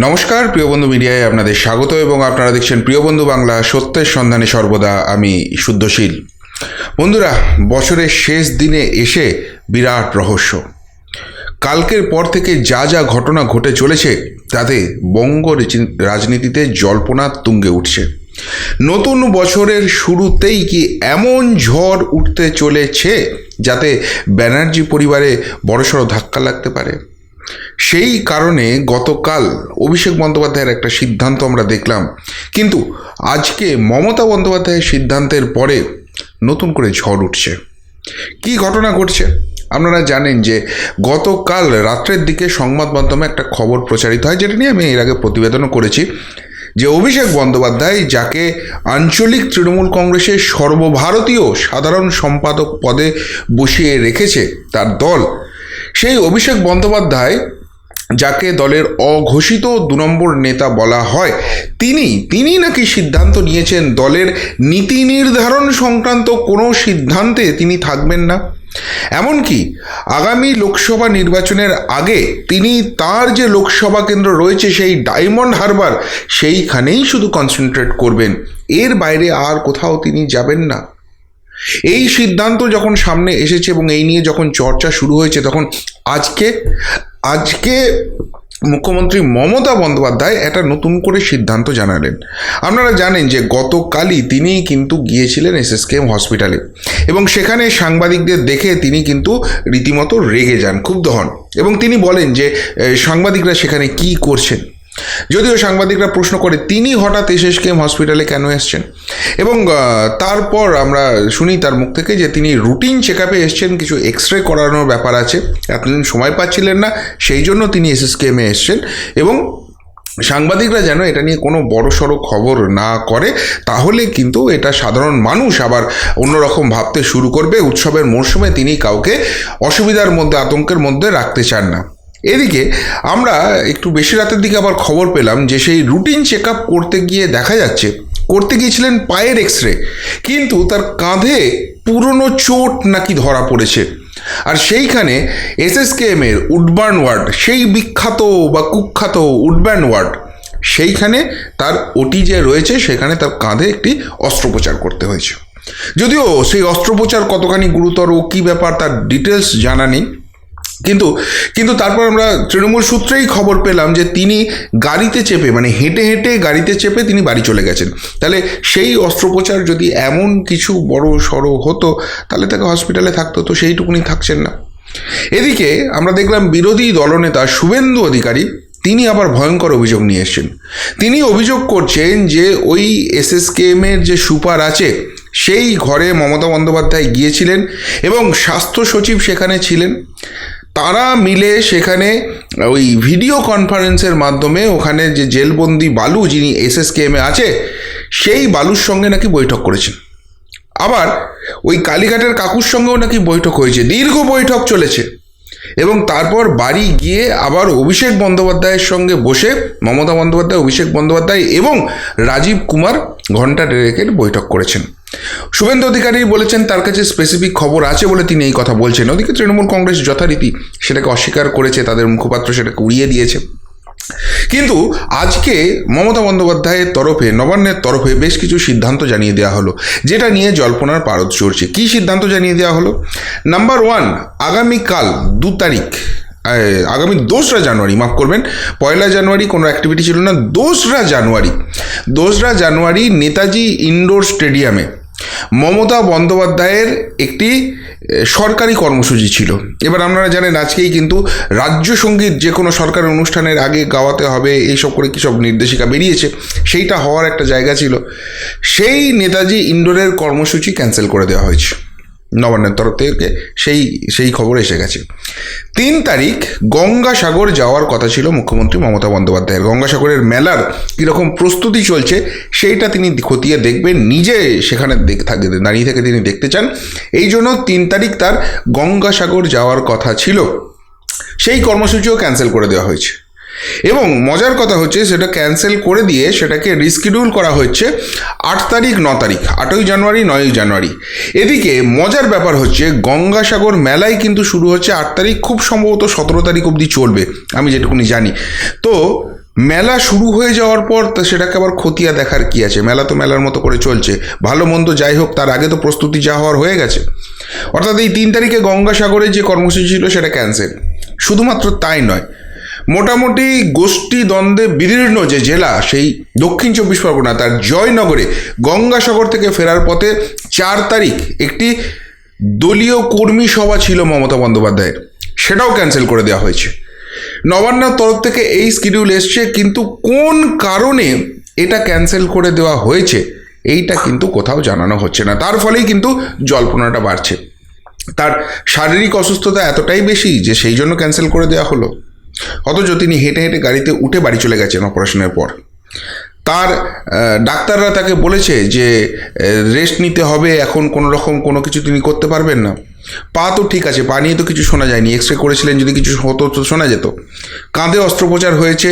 নমস্কার, প্রিয় বন্ধু মিডিয়ায় আপনাদের স্বাগত এবং আপনারা দেখছেন প্রিয় বন্ধু বাংলা, সত্যের সন্ধানে সর্বদা আমি শুদ্ধশীল। বন্ধুরা, বছরের শেষ দিনে এসে বিরাট রহস্য। কালকের পর থেকে যা যা ঘটনা ঘটে চলেছে, তাতে বঙ্গ রাজনীতিতে জল্পনা তুঙ্গে উঠছে। নতুন বছরের শুরুতেই কি এমন ঝড় উঠতে চলেছে, যাতে ব্যানার্জি পরিবারে বড়সড় ধাক্কা লাগতে পারে? সেই কারণে গতকাল অভিষেক বন্দ্যোপাধ্যায়ের একটা সিদ্ধান্ত আমরা দেখলাম। কিন্তু আজকে মমতা বন্দ্যোপাধ্যায়ের সিদ্ধান্তের পরে নতুন করে ঝড় উঠছে। কি ঘটনা ঘটছে? আপনারা জানেন যে গতকাল রাত্রের দিকে সংবাদ মাধ্যমে একটা খবর প্রচারিত হয়, যেটা নিয়ে আমি এর আগে প্রতিবেদনও করেছি, যে অভিষেক বন্দ্যোপাধ্যায়, যাকে আঞ্চলিক তৃণমূল কংগ্রেসের সর্বভারতীয় সাধারণ সম্পাদক পদে বসিয়ে রেখেছে তার দল সেই অভিষেক বন্দ্যোপাধ্যায়, যাকে দলের অঘোষিত দু নম্বর নেতা বলা হয়, তিনি তিনি নাকি সিদ্ধান্ত নিয়েছেন দলের নীতি নির্ধারণ সংক্রান্ত কোনো সিদ্ধান্তে তিনি থাকবেন না? এমনকি আগামী লোকসভা নির্বাচনের আগে তিনি তার যে লোকসভা কেন্দ্র রয়েছে, সেই ডায়মন্ড হারবার, সেইখানেই শুধু কনসেন্ট্রেট করবেন। এর বাইরে আর কোথাও তিনি যাবেন না। এই সিদ্ধান্ত যখন সামনে এসেছে এবং এই নিয়ে যখন চর্চা শুরু হয়েছে, তখন আজকে আজকে মুখ্যমন্ত্রী মমতা বন্দ্যোপাধ্যায় একটা নতুন করে সিদ্ধান্ত জানালেন। আপনারা জানেন যে গতকালই তিনি কিন্তু গিয়েছিলেন এস এসএসকেএম হসপিটালে এবং সেখানে সাংবাদিকদের দেখে তিনি কিন্তু রীতিমতো রেগে যান, ক্ষুব্ধ হন এবং তিনি বলেন যে সাংবাদিকরা সেখানে কি করছেন? যদিও সাংবাদিকরা প্রশ্ন করে, তিনি হঠাৎ এসএসকেএম হসপিটালে কেন এসছেন? এবং তারপর আমরা শুনি তার মুখ থেকে যে তিনি রুটিন চেক আপে এসছেন, কিছু এক্স রে করানোর ব্যাপার আছে। এতদিন সময় পাচ্ছিলেন না, সেই জন্য তিনি এসএসকেএমে এসছেন এবং সাংবাদিকরা যেন এটা নিয়ে কোনো বড় সড়ো খবর না করে, তাহলে কিন্তু এটা সাধারণ মানুষ আবার অন্যরকম ভাবতে শুরু করবে। উৎসবের মরশুমে তিনি কাউকে অসুবিধার মধ্যে, আতঙ্কের মধ্যে রাখতে চান না। এদিকে আমরা একটু বেশি রাতের দিকে আবার খবর পেলাম যে সেই রুটিন চেক আপ করতে গিয়ে দেখা যাচ্ছে, করতে গিয়েছিলেন পায়ের এক্স রে কিন্তু তার কাঁধে পুরনো চোট নাকি ধরা পড়েছে। আর সেইখানে এসএসকেএম এর উডবার্ন ওয়ার্ড, সেই বিখ্যাত বা কুখ্যাত উডবার্ন ওয়ার্ড, সেইখানে তার ওটি যে রয়েছে, সেখানে তার কাঁধে একটি অস্ত্রোপচার করতে হয়েছে। যদিও সেই অস্ত্রোপচার কতখানি গুরুতর কী ব্যাপার তার ডিটেলস জানা নেই। কিন্তু কিন্তু তারপর আমরা তৃণমূল সূত্রেই খবর পেলাম যে তিনি গাড়িতে চেপে মানে হেঁটে হেঁটে গাড়িতে চেপে তিনি বাড়ি চলে গেছেন। তাহলে সেই অস্ত্রোপচার যদি এমন কিছু বড় সড়ো হতো, তাহলে তাকে হসপিটালে থাকতো, তো সেইটুকুনি থাকছেন না। এদিকে আমরা দেখলাম বিরোধী দলনেতা শুভেন্দু অধিকারী, তিনি আবার ভয়ঙ্কর অভিযোগ নিয়ে এসেছেন। তিনি অভিযোগ করছেন যে ওই এসএসকেএমের যে সুপার আছে, সেই ঘরে মমতা বন্দ্যোপাধ্যায় গিয়েছিলেন এবং স্বাস্থ্য সচিব সেখানে ছিলেন। তারা মিলে সেখানে ওই ভিডিও কনফারেন্সের মাধ্যমে ওখানে যে জেলবন্দি বালু যিনি এসএসকেএমে আছে, সেই বালুর সঙ্গে নাকি বৈঠক করেছেন। আবার ওই কালীঘাটের কাকুর সঙ্গেও নাকি বৈঠক হয়েছে, দীর্ঘ বৈঠক চলেছে। এবং তারপর বাড়ি গিয়ে আবার অভিষেক বন্দ্যোপাধ্যায়ের সঙ্গে বসে, মমতা বন্দ্যোপাধ্যায়, অভিষেক বন্দ্যোপাধ্যায় এবং রাজীব কুমার ঘণ্টা ডেরেকের বৈঠক করেছেন। শুভেন্দু অধিকারী বলেছেন, তার কাছে স্পেসিফিক খবর আছে বলে তিনি এই কথা বলছেন। ওদিকে তৃণমূল কংগ্রেস যথারীতি সেটাকে অস্বীকার করেছে, তাদের মুখপাত্র সেটাকে উড়িয়ে দিয়েছে। কিন্তু আজকে মমতা বন্দ্যোপাধ্যায়ের তরফে, নবান্নের তরফে বেশ কিছু সিদ্ধান্ত জানিয়ে দেওয়া হলো, যেটা নিয়ে জল্পনার পারদ চড়ছে। কী সিদ্ধান্ত জানিয়ে দেওয়া হলো? নাম্বার ওয়ান আগামীকাল দু তারিখ আগামী দোসরা জানুয়ারি, মাফ করবেন, পয়লা জানুয়ারি কোনো অ্যাক্টিভিটি ছিল না, দোসরা জানুয়ারি দোসরা জানুয়ারি নেতাজি ইনডোর স্টেডিয়ামে মমতা বন্দ্যোপাধ্যায়ের একটি সরকারি কর্মসূচি ছিল। এবার আপনারা জানেন আজকেই কিন্তু রাজ্য সংগীত যে কোনো সরকারি অনুষ্ঠানের আগে গাওয়াতে হবে এইসব করে কী সব নির্দেশিকা বেরিয়েছে, সেইটা হওয়ার একটা জায়গা ছিল। সেই নেতাজি ইনডোরের কর্মসূচি ক্যান্সেল করে দেওয়া হয়েছে। নবান্নের তরফ থেকে সেই সেই খবর এসে গেছে। তিন তারিখ গঙ্গাসাগর যাওয়ার কথা ছিল মুখ্যমন্ত্রী মমতা বন্দ্যোপাধ্যায়ের। গঙ্গাসাগরের মেলার কীরকম প্রস্তুতি চলছে সেইটা তিনি খতিয়ে দেখবেন, নিজে সেখানে থাকে, দাঁড়িয়ে থেকে তিনি দেখতে চান। এই জন্য তিন তারিখ তার গঙ্গাসাগর যাওয়ার কথা ছিল। সেই কর্মসূচিও ক্যান্সেল করে দেওয়া হয়েছে। এবং মজার কথা হচ্ছে সেটা ক্যান্সেল করে দিয়ে সেটাকে রিস্কিডিউল করা হচ্ছে আট তারিখ, ন তারিখ, আটই জানুয়ারি, নয়ই জানুয়ারি। এদিকে মজার ব্যাপার হচ্ছে গঙ্গাসাগর মেলায় কিন্তু শুরু হচ্ছে আট তারিখ, খুব সম্ভবত সতেরো তারিখ অবধি চলবে, আমি যেটুকুনি জানি। তো মেলা শুরু হয়ে যাওয়ার পর তা সেটাকে আবার খতিয়া দেখার কি আছে? মেলা তো মেলার মতো করে চলছে। ভালো মন্দ যাই হোক, তার আগে তো প্রস্তুতি যা হওয়ার হয়ে গেছে। অর্থাৎ এই তিন তারিখে গঙ্গাসাগরে যে কর্মসূচি ছিল সেটা ক্যান্সেল শুধুমাত্র তাই নয় মোটামুটি গোষ্ঠী দ্বন্দ্বে বিদীর্ণ যে জেলা, সেই দক্ষিণ চব্বিশ পরগনা, তার জয়নগরে গঙ্গাসাগর থেকে ফেরার পথে চার তারিখ একটি দলীয় কর্মী সভা ছিল মমতা বন্দ্যোপাধ্যায়ের। সেটাও ক্যান্সেল করে দেওয়া হয়েছে। নবান্নের তরফ থেকে এই স্কিডিউল এসছে, কিন্তু কোন কারণে এটা ক্যান্সেল করে দেওয়া হয়েছে, এইটা কিন্তু কোথাও জানানো হচ্ছে না। তার ফলেই কিন্তু জল্পনাটা বাড়ছে। তার শারীরিক অসুস্থতা এতটাই বেশি যে সেই জন্য ক্যান্সেল করে দেওয়া হলো। অথচ তিনি হেঁটে হেঁটে গাড়িতে উঠে বাড়ি চলে গেছেন অপারেশনের পর। তার ডাক্তাররা তাকে বলেছে যে রেস্ট নিতে হবে, এখন কোনো রকম কোনো কিছু তিনি করতে পারবেন না। পা তো ঠিক আছে, পা নিয়ে তো কিছু শোনা যায়নি। এক্স রে করেছিলেন যদি কিছু হতো তো শোনা যেত। কাঁধে অস্ত্রোপচার হয়েছে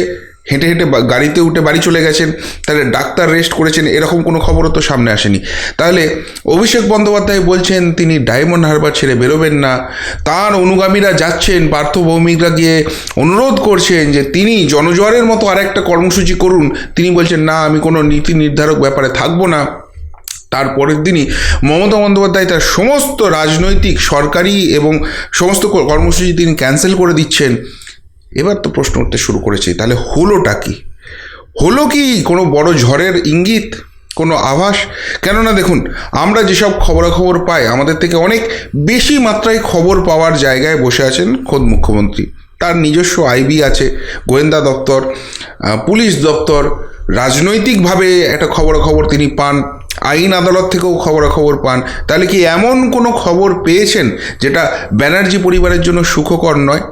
হেঁটে হেঁটে গাড়িতে উঠে বাড়ি চলে গেছেন, তাহলে ডাক্তার রেস্ট করেছেন, এরকম কোনো খবরও তো সামনে আসেনি। তাহলে অভিষেক বন্দ্যোপাধ্যায় বলছেন, তিনি ডায়মন্ড হারবার ছেড়ে বেরোবেন না। তার অনুগামীরা যাচ্ছেন, পার্থ ভৌমিকরা গিয়ে অনুরোধ করছেন যে তিনি জনজোয়ারের মতো আরেকটা কর্মসূচি করুন। তিনি বলছেন, না, আমি কোনো নীতি নির্ধারক ব্যাপারে থাকব না। তারপরের দিনই মমতা বন্দ্যোপাধ্যায় তার সমস্ত রাজনৈতিক, সরকারি এবং সমস্ত কর্মসূচি তিনি ক্যান্সেল করে দিচ্ছেন। এবার তো প্রশ্ন উঠতে শুরু করেছি, তাহলে হলোটা কি? হলো কি কোনো বড় ঝড়ের ইঙ্গিত, কোনো আভাস? কেননা দেখুন, আমরা যেসব খবরাখবর পাই, আমাদের থেকে অনেক বেশি মাত্রায় খবর পাওয়ার জায়গায় বসে আছেন খোদ মুখ্যমন্ত্রী। তার নিজস্ব আইবি আছে, গোয়েন্দা দপ্তর পুলিশ দপ্তর। রাজনৈতিকভাবে একটা খবরাখবর তিনি পান, আইন আদালত থেকেও খবরাখবর পান। তাহলে কি এমন কোনো খবর পেয়েছেন যেটা ব্যানার্জি পরিবারের জন্য সুখকর নয়?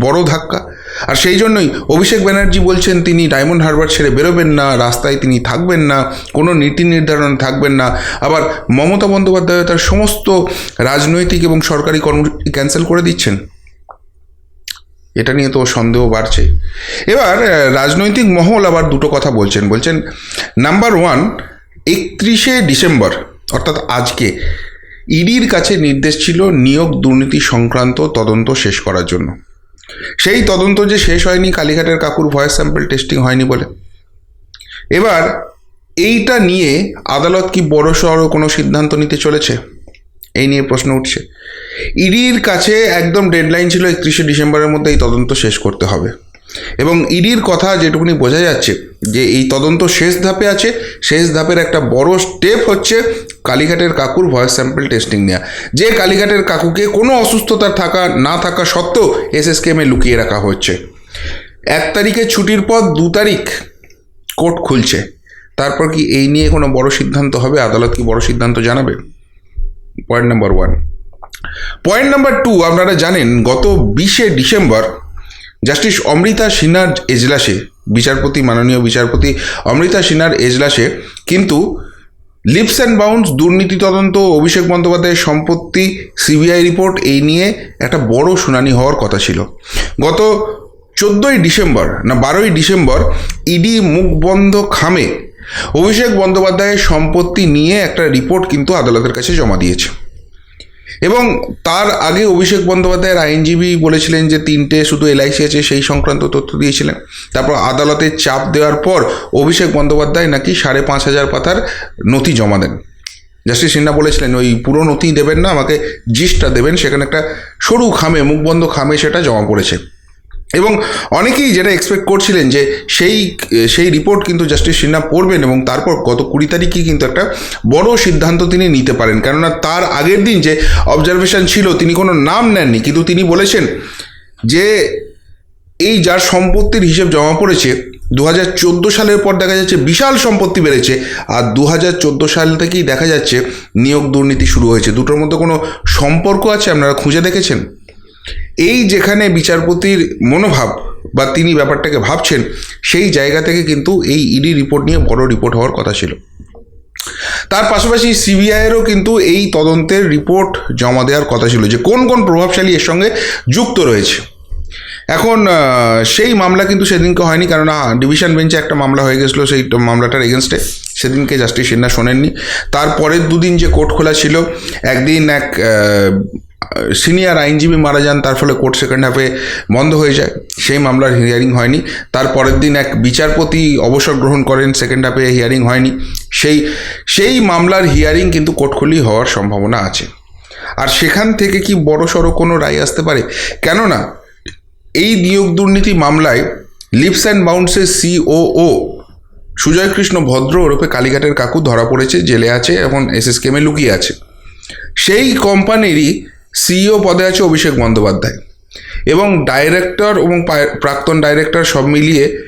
বড় ধাক্কা। আর সেই জন্যই অভিষেক ব্যানার্জি বলছেন, তিনি ডায়মন্ড হারবার ছেড়ে বেরোবেন না, রাস্তায় তিনি থাকবেন না, কোনো নীতি নির্ধারণ থাকবেন না। আবার মমতা বন্দ্যোপাধ্যায় তার সমস্ত রাজনৈতিক এবং সরকারি কর্ম ক্যান্সেল করে দিচ্ছেন। এটা নিয়ে তো সন্দেহ বাড়ছে। এবার রাজনৈতিক মহল আবার দুটো কথা বলছেন। বলছেন, নাম্বার ওয়ান, একত্রিশে ডিসেম্বর, অর্থাৎ আজকে, ইডির কাছে নির্দেশ ছিল নিয়োগ দুর্নীতি সংক্রান্ত তদন্ত শেষ করার জন্য। সেই তদন্ত যে শেষ হয়নি, কালীঘাটের কাকুর ভয়েস স্যাম্পল টেস্টিং হয়নি বলে। এবার এইটা নিয়ে আদালত কি বড় সড়ো কোনো সিদ্ধান্ত নিতে চলেছে? এই নিয়ে প্রশ্ন উঠছে। ইডির কাছে একদম ডেডলাইন ছিল একত্রিশে ডিসেম্বরের মধ্যে এই তদন্ত শেষ করতে হবে। এবং ইডির কথা যেটুকুনি বোঝা যাচ্ছে, যে এই তদন্ত শেষ ধাপে আছে, শেষ ধাপের একটা বড় স্টেপ হচ্ছে কালীঘাটের কাকুর ভয়েস স্যাম্পল টেস্টিং নেওয়া যে কালীঘাটের কাকুকে কোনো অসুস্থতা থাকা, না থাকা সত্ত্বেও এসএসকেএমে লুকিয়ে রাখা হচ্ছে। এক তারিখে ছুটির পর দু তারিখ কোর্ট খুলছে। তারপর কি এই নিয়ে কোনো বড় সিদ্ধান্ত হবে? আদালত কি বড় সিদ্ধান্ত জানাবে? Point number one point number two আপনারা জানেন, গত বিশে ডিসেম্বর জাস্টিস অমৃতা সিনহার এজলাসে, বিচারপতি, মাননীয় বিচারপতি অমৃতা সিনহার এজলাসে কিন্তু লিপস অ্যান্ড বাউন্স দুর্নীতি তদন্ত, অভিষেক বন্দ্যোপাধ্যায়ের সম্পত্তি সিবিআই রিপোর্ট এই নিয়ে একটা বড় শুনানি হওয়ার কথা ছিল। গত চোদ্দোই ডিসেম্বর, না বারোই ডিসেম্বর ইডি মুখ বন্ধ খামে অভিষেক বন্দ্যোপাধ্যায়ের সম্পত্তি নিয়ে একটা রিপোর্ট কিন্তু আদালতের কাছে জমা দিয়েছে। এবং তার আগে অভিষেক বন্দ্যোপাধ্যায়ের আইনজীবী বলেছিলেন যে তিনটে শুধু এলআইসি আছে, সেই সংক্রান্ত তথ্য দিয়েছিলেন। তারপর আদালতে চাপ দেওয়ার পর অভিষেক বন্দ্যোপাধ্যায় নাকি সাড়ে পাঁচ হাজার পাতার নথি জমা দেন। জাস্টিস সিনহা বলেছিলেন, ওই পুরো নথি দেবেন না, আমাকে জিস্টটা দেবেন। সেখানে একটা সরু খামে, মুখবন্ধ খামে সেটা জমা পড়েছে। এবং অনেকেই যেটা এক্সপেক্ট করছিলেন যে সেই সেই রিপোর্ট কিন্তু জাস্টিস সিনহা পড়বেন এবং তারপর গত কুড়ি তারিখে কিন্তু একটা বড় সিদ্ধান্ত তিনি নিতে পারেন। কেননা তার আগের দিন যে অবজারভেশন ছিল, তিনি কোনো নাম নেননি। কিন্তু তিনি বলেছেন যে এই যার সম্পত্তির হিসেব জমা পড়েছে দু হাজার চোদ্দ সালের পর দেখা যাচ্ছে বিশাল সম্পত্তি বেড়েছে আর দু হাজার চোদ্দ সাল থেকেই দেখা যাচ্ছে নিয়োগ দুর্নীতি শুরু হয়েছে। দুটোর মধ্যে কোনো সম্পর্ক আছে আপনারা খুঁজে দেখেছেন? এই যেখানে বিচারপতির মনোভাব বা তিনি ব্যাপারটাকে ভাবছেন, সেই জায়গা থেকে কিন্তু এই ইডি রিপোর্ট নিয়ে বড় রিপোর্ট হওয়ার কথা ছিল। তার পাশাপাশি সিবিআইয়েরও কিন্তু এই তদন্তের রিপোর্ট জমা দেওয়ার কথা ছিল যে কোন কোন প্রভাবশালী এর সঙ্গে যুক্ত রয়েছে। এখন সেই মামলা কিন্তু সেদিনকে হয়নি, কেননা ডিভিশন বেঞ্চে একটা মামলা হয়ে গেছিল, সেই মামলাটার এগেনস্টে সেদিনকে জাস্টিস সিনহা শোনেননি। তারপরের দুদিন যে কোর্ট খোলা ছিল, একদিন এক সিনিয়র আইনজীবী মারা যান, তার ফলে কোর্ট সেকেন্ড হাফে বন্ধ হয়ে যায়। সেই মামলার হিয়ারিং হয়নি। তার পরের দিন এক বিচারপতি অবসর গ্রহণ করেন সেকেন্ড হাফে হিয়ারিং হয়নি। সেই সেই মামলার হিয়ারিং কিন্তু কোর্টখুলি হওয়ার সম্ভাবনা আছে। আর সেখান থেকে কি বড় সড়ো কোনো রায় আসতে পারে? কেননা, এই নিয়োগ দুর্নীতি মামলায় লিপস অ্যান্ড বাউন্সের সিওও সুজয় কৃষ্ণ ভদ্র ওরফে কালীঘাটের কাকু ধরা পড়েছে, জেলে আছে এবং এসএসকেমে লুকিয়ে আছে। সেই কোম্পানিরই সিইও পদে আছে অভিষেক বন্দ্যোপাধ্যায়। এবং ডাইরেক্টর এবং প্রাক্তন ডাইরেক্টর সব মিলিয়ে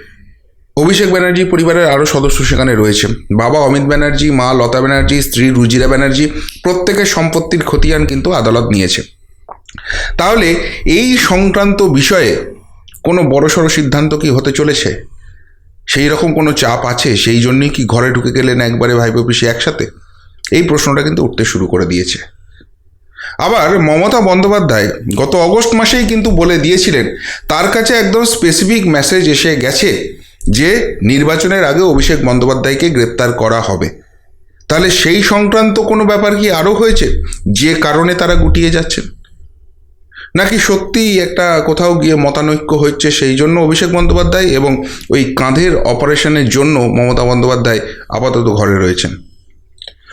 অভিষেক ব্যানার্জি পরিবারের আরও সদস্য সেখানে রয়েছে। বাবা অমিত ব্যানার্জি, মা লতা ব্যানার্জি, স্ত্রী রুজিরা ব্যানার্জি, প্রত্যেকের সম্পত্তির খতিয়ান কিন্তু আদালত নিয়েছে। তাহলে এই সংক্রান্ত বিষয়ে কোনো বড়সড় সিদ্ধান্ত কি হতে চলেছে? সেই রকম কোনো চাপ আছে? সেই জন্যই কি ঘরে ঢুকে গেলেন একবারে ভাইপো পিসি একসাথে? এই প্রশ্নটা কিন্তু উঠতে শুরু করে দিয়েছে। আবার মমতা বন্দ্যোপাধ্যায় গত অগস্ট মাসেই কিন্তু বলে দিয়েছিলেন, তার কাছে একদম স্পেসিফিক মেসেজ এসে গেছে যে নির্বাচনের আগে অভিষেক বন্দ্যোপাধ্যায়কে গ্রেপ্তার করা হবে। তাহলে সেই সংক্রান্ত কোনো ব্যাপার কি আরও হয়েছে? যে কারণে তারা গুটিয়ে যাচ্ছেন? নাকি সত্যিই একটা কোথাও গিয়ে মতানৈক্য হচ্ছে সেই জন্য অভিষেক বন্দ্যোপাধ্যায় এবং ওই কাঁধের অপারেশনের জন্য মমতা বন্দ্যোপাধ্যায় আপাতত ঘরে রয়েছেন?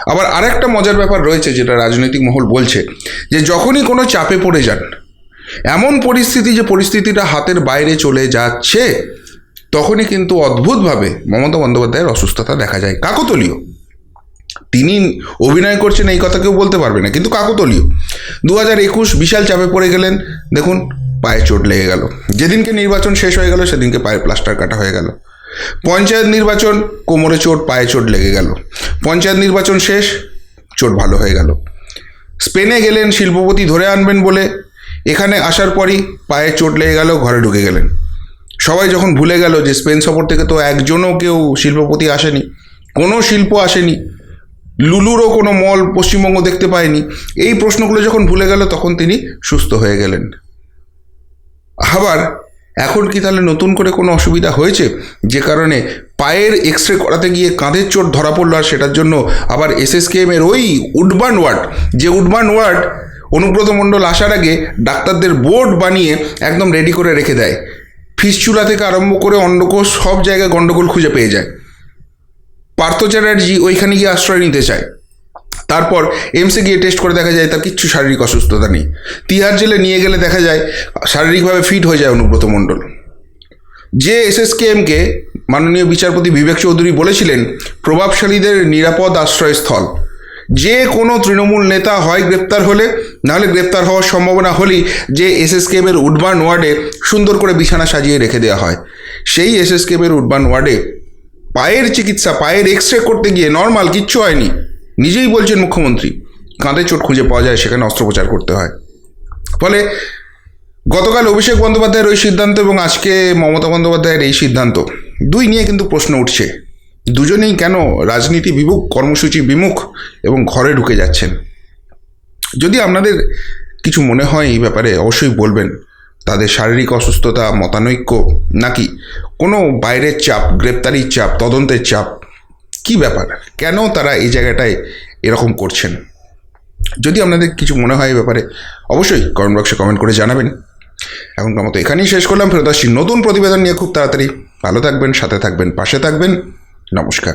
আবার আরেকটা মজার ব্যাপার রয়েছে যেটা রাজনৈতিক মহল বলছে, যে যখনই কোনো চাপে পড়ে যান, এমন পরিস্থিতি যে পরিস্থিতিটা হাতের বাইরে চলে যাচ্ছে, তখনই কিন্তু অদ্ভুতভাবে মমতা বন্দ্যোপাধ্যায়ের অসুস্থতা দেখা যায়। কাকতলীয়। তিনি অভিনয় করছেন, এই কথা কেউ বলতে পারবে না, কিন্তু কাকতলীয়। দু হাজার একুশ বিশাল চাপে পড়ে গেলেন, দেখুন, পায়ে চোট লেগে গেল। যেদিনকে নির্বাচন শেষ হয়ে গেল, সেদিনকে পায়ে প্লাস্টার কাটা হয়ে গেল। পঞ্চায়েত নির্বাচন, কোমরে চোট, পায়ে চোট লেগে গেল। পঞ্চায়েত নির্বাচন শেষ, চোট ভালো হয়ে গেল। স্পেনে গেলেন, শিল্পপতি ধরে আনবেন বলে। এখানে আসার পরই পায়ে চোট লেগে গেল, ঘরে ঢুকে গেলেন। সবাই যখন ভুলে গেল যে স্পেন সফর থেকে তো একজনও কেউ শিল্পপতি আসেনি, কোনো শিল্প আসেনি, লুলুরও কোনো মল পশ্চিমবঙ্গ দেখতে পায়নি, এই প্রশ্নগুলো যখন ভুলে গেল, তখন তিনি সুস্থ হয়ে গেলেন। আবার এখন কি তাহলে নতুন করে কোনো অসুবিধা হয়েছে? যে কারণে পায়ের এক্স রে করাতে গিয়ে কাঁধের চোট ধরা পড়ল আর সেটার জন্য আবার এস এসএসকেএম এর ওই উডবান ওয়ার্ড, যে উডবান ওয়ার্ড অনুব্রত মণ্ডল আসার আগে ডাক্তারদের বোর্ড বানিয়ে একদম রেডি করে রেখে দেয়। ফিসচুলা থেকে আরম্ভ করে অন্ডকোষ সব জায়গায় গণ্ডগোল খুঁজে পেয়ে যায়। পার্থ চ্যাটার্জি ওইখানে গিয়ে আশ্রয় নিতে চায়। তারপর এমসে গিয়ে টেস্ট করে দেখা যায় তার কিচ্ছু শারীরিক অসুস্থতা নেই। তিহার জেলে নিয়ে গেলে দেখা যায় শারীরিকভাবে ফিট হয়ে যায় অনুব্রত মণ্ডল। যে এসএসকেএমকে মাননীয় বিচারপতি বিবেক চৌধুরী বলেছিলেন, প্রভাবশালীদের নিরাপদ আশ্রয়স্থল। যে কোনো তৃণমূল নেতা হয় গ্রেপ্তার হলে, নাহলে গ্রেপ্তার হওয়ার সম্ভাবনা হলেই যে এসএসকেএমের উডবান ওয়ার্ডে সুন্দর করে বিছানা সাজিয়ে রেখে দেওয়া হয়। সেই এসএসকেএমের উডবান ওয়ার্ডে পায়ের চিকিৎসা, পায়ের এক্স রে করতে গিয়ে নর্মাল কিচ্ছু হয়নি। নিজেই বলছেন মুখ্যমন্ত্রী, কাঁধে চোট খুঁজে পাওয়া যায়, সেখানে অস্ত্রোপচার করতে হয়। ফলে গতকাল অভিষেক বন্দ্যোপাধ্যায়ের ওই সিদ্ধান্ত এবং আজকে মমতা বন্দ্যোপাধ্যায়ের এই সিদ্ধান্ত, দুই নিয়ে কিন্তু প্রশ্ন উঠছে। দুজনেই কেন রাজনীতি বিমুখ, কর্মসূচি বিমুখ এবং ঘরে ঢুকে যাচ্ছেন? যদি আপনাদের কিছু মনে হয় এই ব্যাপারে, অবশ্যই বলবেন। তাদের শারীরিক অসুস্থতা, মতানৈক্য, নাকি কোনো বাইরের চাপ, গ্রেপ্তারির চাপ, তদন্তের চাপ কি ব্যাপার? কেন তারা এই জায়গাটায় এরকম করছেন? যদি আপনাদের কিছু মনে হয় এই ব্যাপারে, অবশ্যই কমেন্ট বক্সে কমেন্ট করে জানাবেন। এখনকার মতো এখানেই শেষ করলাম। ফেরত আসছি নতুন প্রতিবেদন নিয়ে খুব তাড়াতাড়ি। ভালো থাকবেন, সাথে থাকবেন, পাশে থাকবেন। নমস্কার।